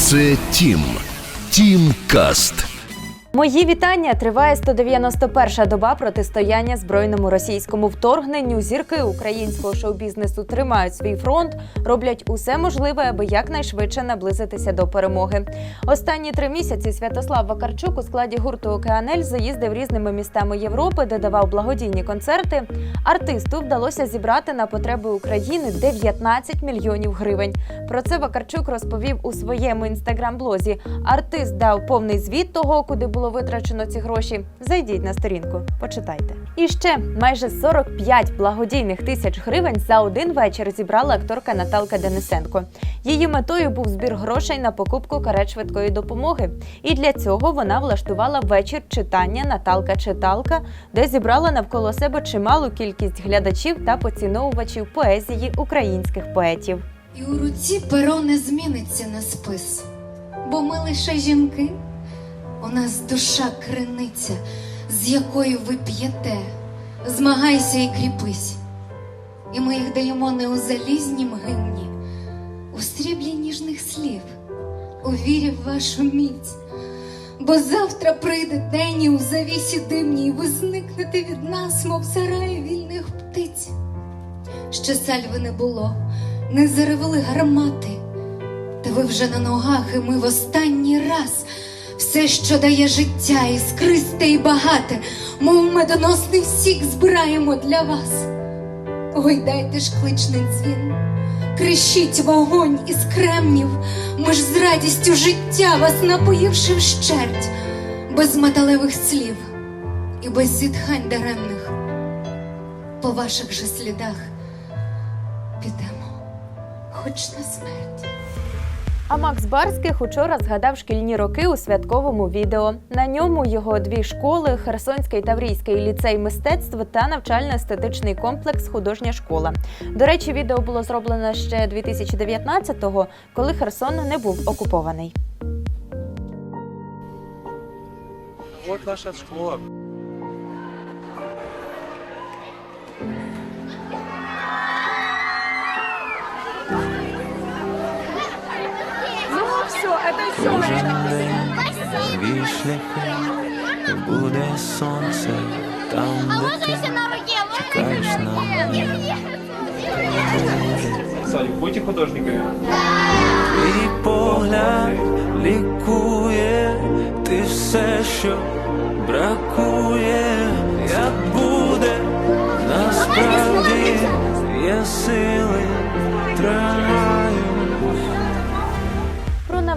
Це Тім. Тім Каст. Мої вітання триває 191-ша доба протистояння збройному російському вторгненню. Зірки українського шоу-бізнесу тримають свій фронт, роблять усе можливе, аби якнайшвидше наблизитися до перемоги. Останні три місяці Святослав Вакарчук у складі гурту Океанель заїздив різними містами Європи, де давав благодійні концерти. Артисту вдалося зібрати на потреби України 19 мільйонів гривень. Про це Вакарчук розповів у своєму інстаграм-блозі. Артист дав повний звіт того, куди було витрачено ці гроші. Зайдіть на сторінку, почитайте. І ще майже 45 благодійних тисяч гривень за один вечір зібрала акторка Наталка Денисенко. Її метою був збір грошей на покупку карет швидкої допомоги. І для цього вона влаштувала вечір читання Наталка Читалка, де зібрала навколо себе чималу кількість глядачів та поціновувачів поезії українських поетів. І у руці перо не зміниться на спис, бо ми лише жінки, у нас душа криниця, з якою ви п'єте, змагайся і кріпись. І ми їх даємо не у залізнім гимні, у сріблі ніжних слів, у вірі в вашу міць. Бо завтра прийде день і у завісі димній, і ви зникнете від нас, мов сарай вільних птиць. Ще сальви не було, не заревели гармати, та ви вже на ногах, і ми в останній раз. Все, що дає життя, іскристе і багате, мов медоносний сік збираємо для вас. Ой, дайте ж кличний дзвін, крещіть вогонь із кремнів, ми ж з радістю життя вас напоївши вщерть, без металевих слів і без зітхань даремних. По ваших же слідах підемо, хоч на смерть. А Макс Барських учора згадав шкільні роки у святковому відео. На ньому його дві школи Херсонський Таврійський ліцей мистецтв та навчально-естетичний комплекс Художня школа. До речі, відео було зроблено ще 2019-го, коли Херсон не був окупований. Вот наша школа. Нові шляхи, буде сонце там, де ти чекаєш на мене. Салик, будете художниками? Твій погляд лікує, ти все, що бракує, як буде, насправді є сили, тримаю.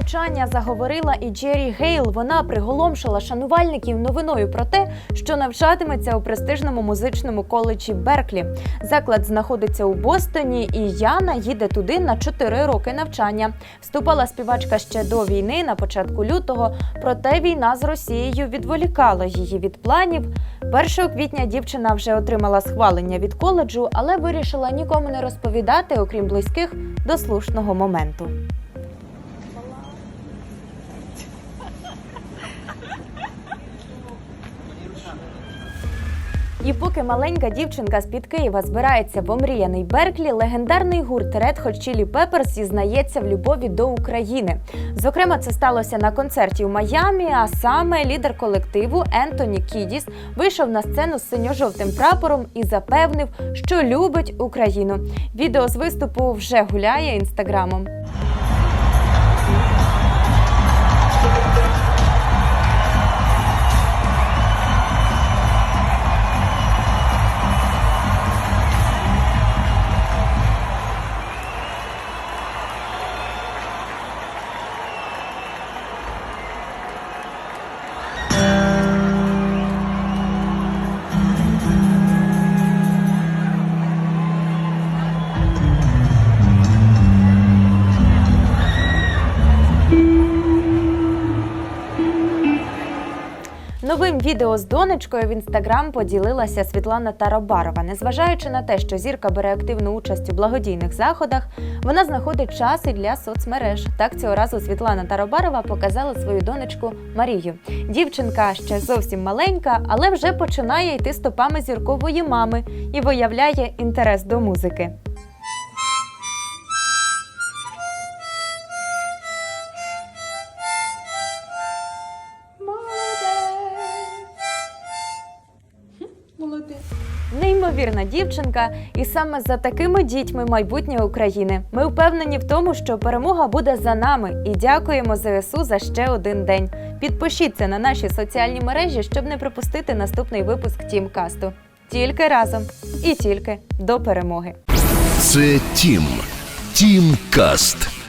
Навчання заговорила і Джері Гейл. Вона приголомшила шанувальників новиною про те, що навчатиметься у престижному музичному коледжі Берклі. Заклад знаходиться у Бостоні, і Яна їде туди на 4 роки навчання. Вступала співачка ще до війни, на початку лютого. Проте війна з Росією відволікала її від планів. 1 квітня дівчина вже отримала схвалення від коледжу, але вирішила нікому не розповідати, окрім близьких, до слушного моменту. І поки маленька дівчинка з під Києва збирається в омріяний Берклі, легендарний гурт Red Hot Chili Peppers зізнається в любові до України. Зокрема, це сталося на концерті в Майамі. А саме лідер колективу Ентоні Кідіс вийшов на сцену з синьо-жовтим прапором і запевнив, що любить Україну. Відео з виступу вже гуляє інстаграмом. Новим відео з донечкою в інстаграм поділилася Світлана Таробарова. Незважаючи на те, що зірка бере активну участь у благодійних заходах, вона знаходить час і для соцмереж. Так цього разу Світлана Таробарова показала свою донечку Марію. Дівчинка ще зовсім маленька, але вже починає йти стопами зіркової мами і виявляє інтерес до музики. Неймовірна дівчинка, і саме за такими дітьми майбутнє України. Ми впевнені в тому, що перемога буде за нами, і дякуємо ЗСУ за ще один день. Підпишіться на наші соціальні мережі, щоб не пропустити наступний випуск Тімкасту. Тільки разом і тільки до перемоги. Це Тім. Тім Каст.